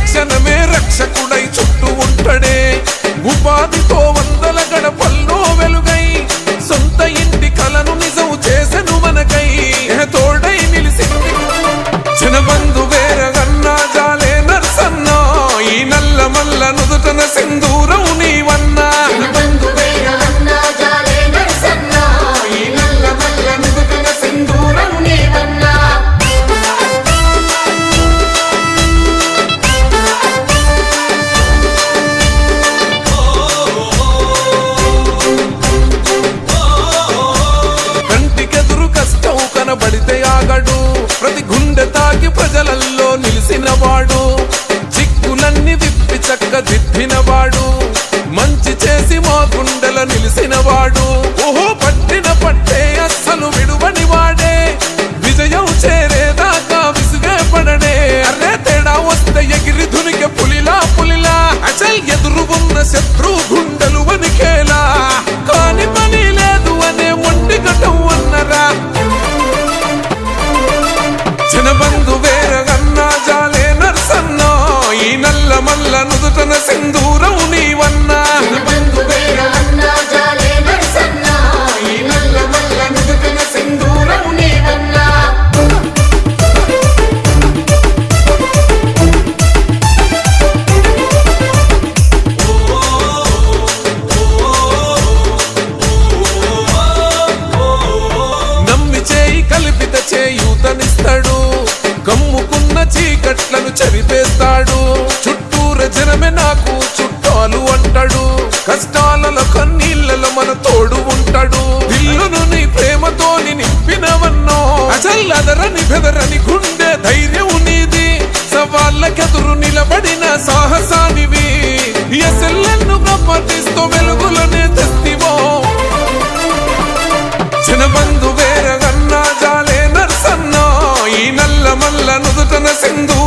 తక్షణమే రక్షకుడై చుట్టూ ఉంటడే. ఉపాధితో వందల గడపల్లో వెలుగై సొంత ఇంటి కలను నిజం చేసెను మనకై. తోడై నిలిసింది జనబంధు వేరగన్నా జాలే నర్సన్నా ఈ నల్ల మల్ల నుదుటన సింధూరం నీవన్నా. ప్రజలల్లో నిలిసిన వాడు చిక్కులన్నీ విప్పి చక్క దిద్దిన వాడు మంచి చేసి మా గుండెల నిలిసిన వాడు ఓహో పట్టిన పట్టే అస్సలు విడువని వాడే. విజయం చేరేదాకా విసుగే పడడే అరే తేడా వస్తే ఎగిరి ధునిక పులిలా పులిలా. అచల్ ఎదురు ఉన్న శత్రు గుండెలు వనికేలా నమ్మి చేయి కలిపిత చేయూతనిస్తాడు. కమ్ముకున్న చీకట్లను ప్రేమతోని నింపినవన్నో. అచల్లదరని బెదరని గుండె ధైర్యం నీది. సవాళ్ళకెదురు నిలబడిన సాహసానివి. ఎసెల్లెన్ను ప్రపటిస్తూ వెలుగులనే తెస్తివో. జనబంధు వేరగన్నా జాలే నర్సన్నా. ఈ నల్ల మల్ల నుదుటన సింధు